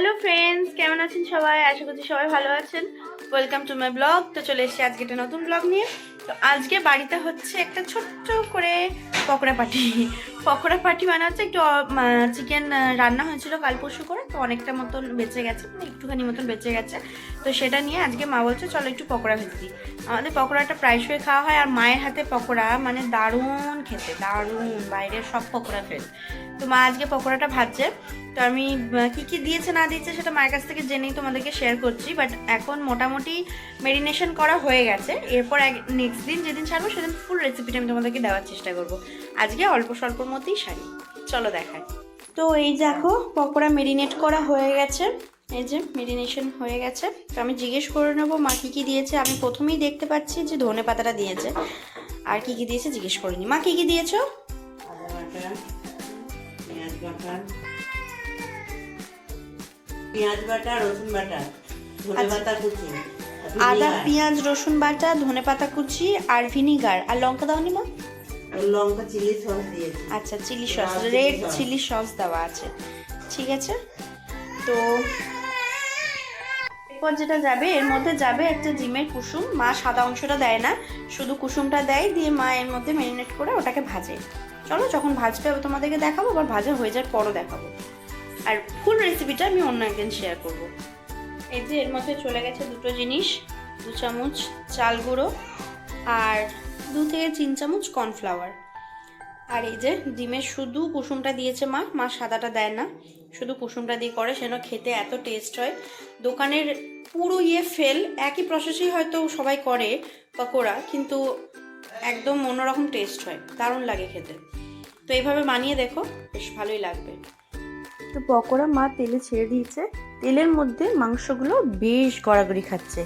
Hello friends কেমন আছেন সবাই? আশা করছি সবাই ভালো আছেন। ওয়েলকাম টু মাই ব্লগ তো চলে এসেছি আজকে একটা নতুন ব্লগ নিয়ে। তো আজকে বাড়িতে হচ্ছে একটা ছোট্ট করে পকোড়া পার্টি। পকোড়া পার্টি মানে হচ্ছে একটু চিকেন রান্না হয়েছিল কাল পরশু করে, তো অনেকটা মতন বেঁচে গেছে মানে একটুখানি মতন বেঁচে গেছে। তো সেটা নিয়ে আজকে মা বলছে, চলো একটু পকোড়া ভেজে দিই। আমাদের পকোড়াটা প্রায়শই খাওয়া হয়, আর মায়ের হাতে পকোড়া মানে দারুণ খেতে, দারুণ, বাইরের সব পকোড়া ফেল তো মা আজকে পকোড়াটা ভাজছে। তো আমি কী কি কি দিয়েছে না দিয়েছে সেটা মায়ের কাছ থেকে জেনেই তোমাদেরকে শেয়ার করছি বাট এখন মোটামুটি মেরিনেশন করা হয়ে গেছে। এরপর এক নেক্সট দিন যেদিন ছাড়বো, সেদিন ফুল রেসিপিটা আমি তোমাদেরকে দেওয়ার চেষ্টা করব। আজকে অল্প স্বল্পর মধ্যেই সারি চলো দেখাই। তো এই দেখো পকোড়া মেরিনেট করা হয়ে গেছে। এই যে মেরিনেশন হয়ে গেছে। তো আমি জিজ্ঞেস করে নেব মা কী কী দিয়েছে? আমি প্রথমেই দেখতে পাচ্ছি যে ধনে পাতাটা দিয়েছে। আর কী কী দিয়েছে জিজ্ঞেস করিনি। মা কী কী দিয়েছ? আদা পেঁয়াজ বাটা রসুন বাটা ধনে আচ্ছা। পাতা কুচি। আদা পেঁয়াজ রসুন বাটা ধনে পাতা কুচি আর ভিনিগার। আর লঙ্কা দাওনি মা? লঙ্কা চিলি সস দিয়েছি আচ্ছা chilli sauce red. Chilli sauce দেওয়া আছে। ঠিক আছে? তো এরপর যেটা যাবে এর মধ্যে যাবে একটা ডিমের কুসুম। মা সাদা অংশটা দেয় না শুধু কুসুমটা দেয় দিয়ে মা এর মধ্যে ম্যারিনেট করে ওটাকে ভাজে। চলো যখন ভাজতে হবে তোমাদেরকে দেখাবো আবার ভাজা হয়ে যাওয়ার পরও দেখাবো। আর ফুল রেসিপিটা আমি অন্য একদিন শেয়ার করব। এই যে এর মধ্যে চলে গেছে দুটো জিনিস দু চামচ চাল গুঁড়ো আর দু থেকে তিন চামচ কর্নফ্লাওয়ার আর এই যে ডিমের শুধু কুসুমটা দিয়েছে মা মা সাদাটা দেয় না। শুধু কুসুমটা দিয়ে করে সেন খেতে এত টেস্ট হয়। দোকানের পুরো ইয়ে ফেল একই প্রসেসেই হয়তো সবাই করে পকোড়া, কিন্তু একদম অন্যরকম টেস্ট হয়। দারুণ লাগে খেতে। তো এইভাবে বানিয়ে দেখো, বেশ ভালোই লাগবে। তো পকোড়া মা তেলে ছেড়ে দিয়েছে। তেলের মধ্যে মাংসগুলো বেশ গড়াগড়ি খাচ্ছে।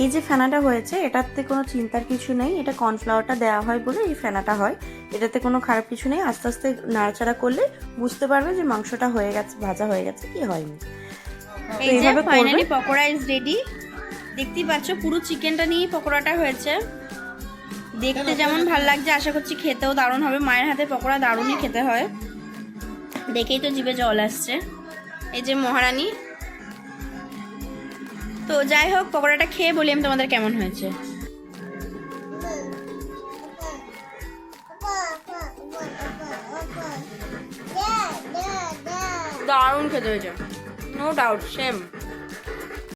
এই যে ফেনাটা হয়েছে এটাতে কোনো চিন্তার কিছু নেই। এটা কর্নফ্লাওয়ারটা দেওয়া হয় বলে এই ফেনাটা হয়। এটাতে কোনো খারাপ কিছু নেই। আস্তে আস্তে নাড়াচাড়া করলে বুঝতে পারবে যে মাংসটা হয়ে গেছে ভাজা হয়ে গেছে কি হয়নি। এই যে ফাইনালি পকোড়া ইজ রেডি দেখতেই পাচ্ছ পুরো চিকেনটা নিয়ে পকোড়াটা হয়েছে। দেখতে যেমন ভালো লাগছে আশা করছি খেতেও দারুণ হবে। মায়ের হাতে পকোড়া দারুণই খেতে হয়। দেখেই তো জিভে জল আসছে। এই যে মহারানী। তো যাই হোক পকোড়াটা খেয়ে বলি আমি তোমাদের কেমন হয়েছে। দারুণ খেতে হয়েছে। No doubt same